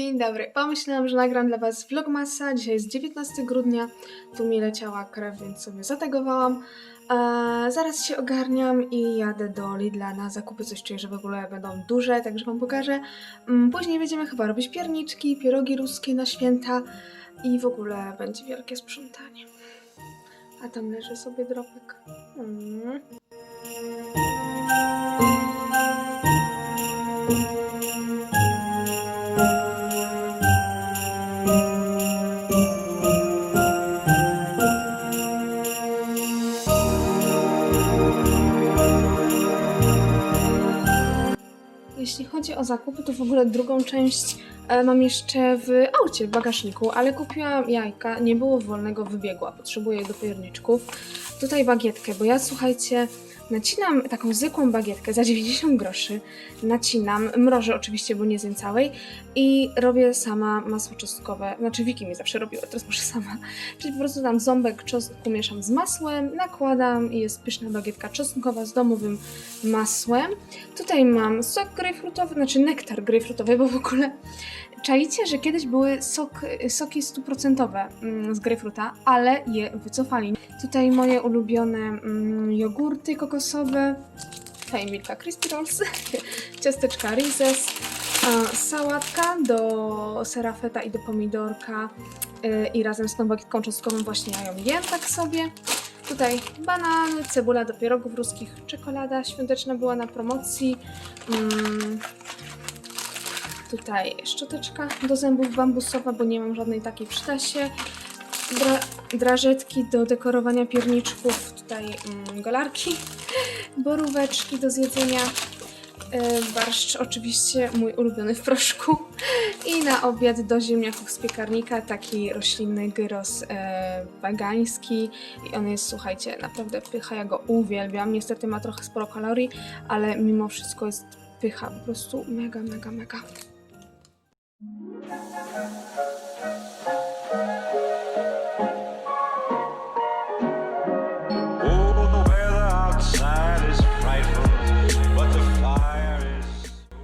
Dzień dobry. Pomyślałam, że nagram dla Was vlogmasa. Dzisiaj jest 19 grudnia. Tu mi leciała krew, więc sobie zategowałam. Eee, zaraz się ogarniam i jadę do Lidla na zakupy. Coś czuję, że w ogóle będą duże, także Wam pokażę. Mm, Później będziemy chyba robić pierniczki, pierogi ruskie na święta i w ogóle będzie wielkie sprzątanie. A tam leży sobie dropek. Mm. Jeśli chodzi o zakupy, to w ogóle drugą część e, mam jeszcze w aucie, w bagażniku, ale kupiłam jajka, nie było wolnego wybiegu, a potrzebuję do pierniczków. Tutaj bagietkę, bo ja słuchajcie, nacinam taką zwykłą bagietkę za 90 groszy, nacinam, mrożę oczywiście, bo nie zjem całej i robię sama masło czosnkowe, znaczy Wiki mi zawsze robiła, teraz muszę sama, czyli po prostu tam ząbek czosnku mieszam z masłem, nakładam i jest pyszna bagietka czosnkowa z domowym masłem. Tutaj mam sok grejpfrutowy, znaczy nektar grejpfrutowy, bo w ogóle czaicie, że kiedyś były sok, soki stuprocentowe mm, z grejpfruta, ale je wycofali. Tutaj moje ulubione mm, jogurty kokosowe, tutaj Milka Crispy Rolls, ciasteczka a, sałatka do serafeta i do pomidorka y, i razem z tą bagietką czosnkową właśnie ja ją jem tak sobie. Tutaj banany, cebula do pierogów ruskich, czekolada świąteczna była na promocji. Tutaj szczoteczka do zębów bambusowa, bo nie mam żadnej takiej w sztasie. Dra drażetki do dekorowania pierniczków, tutaj mm, golarki, boróweczki do zjedzenia. E, Barszcz oczywiście mój ulubiony w proszku i na obiad do ziemniaków z piekarnika taki roślinny gyros e, i on jest, słuchajcie, naprawdę pycha, ja go uwielbiam. Niestety ma trochę sporo kalorii, ale mimo wszystko jest pycha, po prostu mega, mega, mega.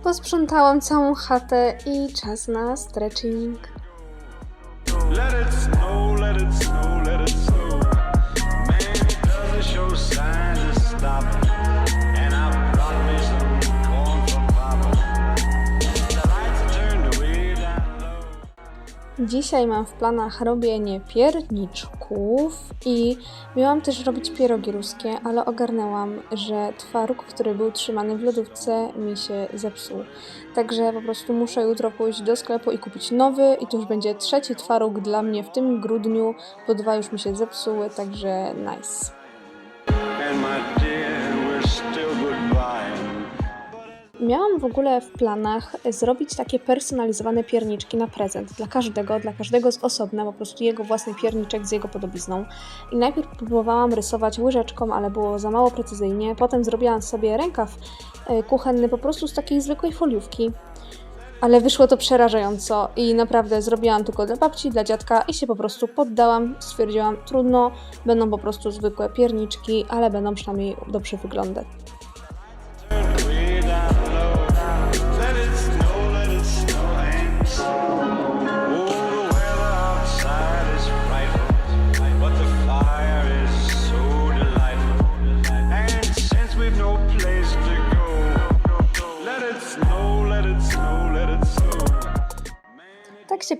Posprzątałam całą chatę i czas na stretching. Let it snow, let it snow, Dzisiaj mam w planach robienie pierniczków i miałam też robić pierogi ruskie, ale ogarnęłam, że twaróg, który był trzymany w lodówce, mi się zepsuł. Także po prostu muszę jutro pójść do sklepu i kupić nowy i to już będzie trzeci twaróg dla mnie w tym grudniu, bo dwa już mi się zepsuły, także nice. Miałam w ogóle w planach zrobić takie personalizowane pierniczki na prezent dla każdego, dla każdego z osobna, po prostu jego własny pierniczek z jego podobizną. I najpierw próbowałam rysować łyżeczką, ale było za mało precyzyjnie. Potem zrobiłam sobie rękaw e, kuchenny po prostu z takiej zwykłej foliówki. Ale wyszło to przerażająco i naprawdę zrobiłam tylko dla babci, dla dziadka i się po prostu poddałam. Stwierdziłam, trudno, będą po prostu zwykłe pierniczki, ale będą przynajmniej dobrze wyglądać.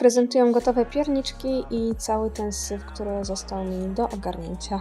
Prezentują gotowe pierniczki i cały ten syf, który został mi do ogarnięcia.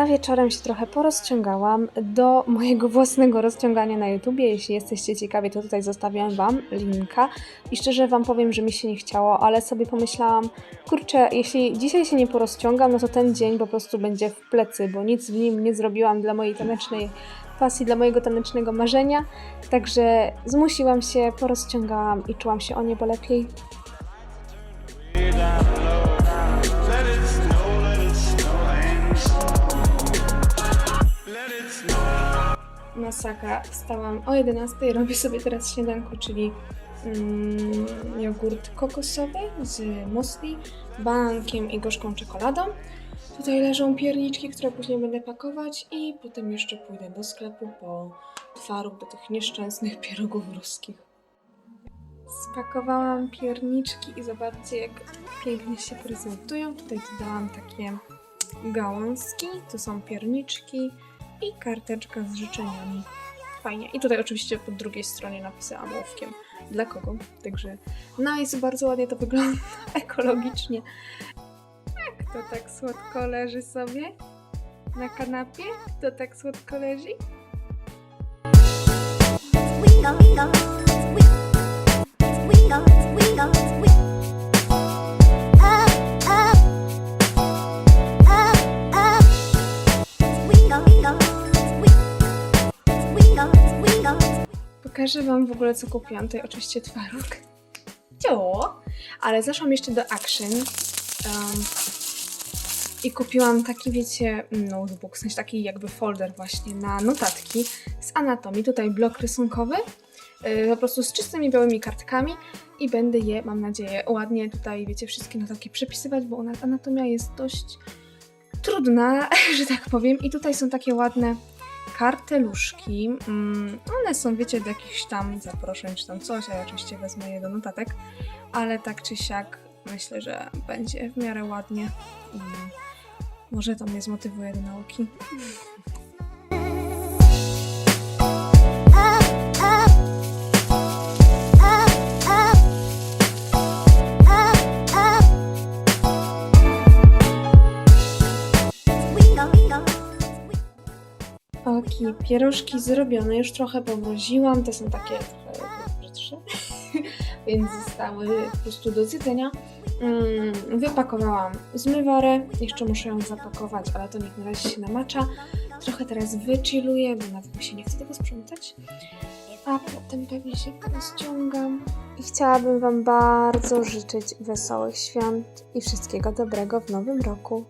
A wieczorem się trochę porozciągałam do mojego własnego rozciągania na YouTubie. Jeśli jesteście ciekawi, to tutaj zostawiam Wam linka. I szczerze Wam powiem, że mi się nie chciało, ale sobie pomyślałam, kurczę, jeśli dzisiaj się nie porozciągam, no to ten dzień po prostu będzie w plecy, bo nic w nim nie zrobiłam dla mojej tanecznej pasji, dla mojego tanecznego marzenia. Także zmusiłam się, porozciągałam i czułam się o niebo lepiej. Masakra. Wstałam o 11, robię sobie teraz śniadanko, czyli mm, jogurt kokosowy z musli, bankiem i gorzką czekoladą. Tutaj leżą pierniczki, które później będę pakować i potem jeszcze pójdę do sklepu po twaróg do tych nieszczęsnych pierogów ruskich. Spakowałam pierniczki i zobaczcie jak pięknie się prezentują. Tutaj dodałam takie gałązki, tu są pierniczki i karteczka z życzeniami. Fajnie. I tutaj oczywiście po drugiej stronie napisałam ołówkiem dla kogo. Także nice, bardzo ładnie to wygląda, ekologicznie. Jak to tak słodko leży sobie na kanapie? Kto tak słodko leży? Swingo, swingo, swingo, swingo, swingo. Pokażę Wam w ogóle, co kupiłam. Tutaj oczywiście twaróg. Cio! Ale zaszłam jeszcze do Action um, i kupiłam taki, wiecie, notebook, w sensie taki jakby folder właśnie na notatki z anatomii. Tutaj blok rysunkowy, yy, po prostu z czystymi białymi kartkami i będę je, mam nadzieję, ładnie tutaj, wiecie, wszystkie notatki przepisywać, bo ona, anatomia jest dość trudna, że tak powiem. I tutaj są takie ładne karteluszki. Mm, one są, wiecie, do jakichś tam zaproszeń czy tam coś, a ja oczywiście wezmę je do notatek, ale tak czy siak myślę, że będzie w miarę ładnie i może to mnie zmotywuje do nauki. Oki, pierożki zrobione, już trochę pomroziłam, te są takie trochę brzydsze, więc zostały po prostu do zjedzenia. Mm, wypakowałam zmywarę, jeszcze muszę ją zapakować, ale to niech na razie się namacza. Trochę teraz wychilluję, bo nawet mi się nie chce tego sprzątać. A potem pewnie się rozciągam. I chciałabym Wam bardzo życzyć wesołych świąt i wszystkiego dobrego w nowym roku.